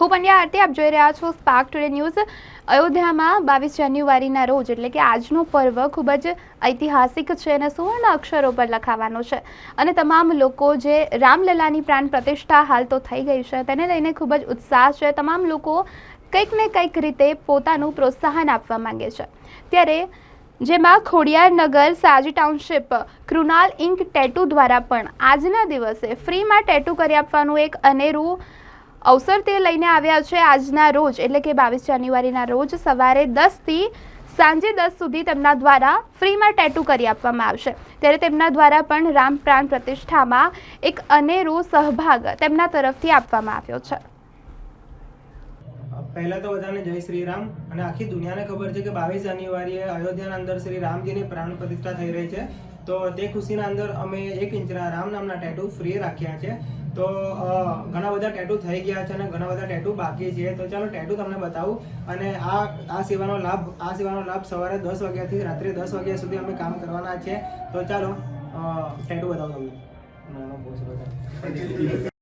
હું પંડ્યા આરતી આપ જોઈ રહ્યા છો સ્પાર્ક ટુડે ન્યૂઝ અયોધ્યામાં બાવીસ જાન્યુઆરીના રોજ, એટલે કે આજનો પર્વ ખૂબ જ ઐતિહાસિક છે અને સુવર્ણ અક્ષરો પર લખાવાનો છે. અને તમામ લોકો જે રામલલાની પ્રાણ પ્રતિષ્ઠા હાલ તો થઈ ગઈ છે, તેને લઈને ખૂબ જ ઉત્સાહ છે. તમામ લોકો કંઈક ને કંઈક રીતે પોતાનું પ્રોત્સાહન આપવા માંગે છે. ત્યારે જેમાં ખોડિયારનગર સાજી ટાઉનશીપ, કૃણાલ ઇન્ક ટેટુ દ્વારા પણ આજના દિવસે ફ્રીમાં ટેટુ કરી આપવાનું એક અનેરું અવસર તે લઈને આવ્યા છે આજના રોજ, એટલે કે બાવીસ જાન્યુઆરીના રોજ સવારે દસથી સાંજે દસ સુધી તેમના દ્વારા ફ્રીમાં ટેટુ કરી આપવામાં આવશે. ત્યારે તેમના દ્વારા પણ રામ પ્રાણ પ્રતિષ્ઠામાં એક અનેરો સહભાગ તેમના તરફથી આપવામાં આવ્યો છે. પહેલા તો બધાને જય શ્રી રામ અને આખી દુનિયાને ખબર છે કે બાવીસ જાન્યુઆરીએ અયોધ્યાના અંદર શ્રી રામજીની પ્રાણ પ્રતિષ્ઠા થઈ રહી છે. તો તે ખુશીના અંદર અમે એક ઇંચના રામ નામના ટેટુ ફ્રી રાખ્યા છે. તો ઘણા બધા ટેટુ થઈ ગયા છે અને ઘણા બધા ટેટુ બાકી છે. તો ચાલો ટેટુ તમને બતાવું અને આ આ સેવાનો લાભ, આ સેવાનો લાભ સવારે દસ વાગ્યાથી રાત્રે દસ વાગ્યા સુધી અમે કામ કરવાના છે. તો ચાલો ટેટુ બતાવું તમને.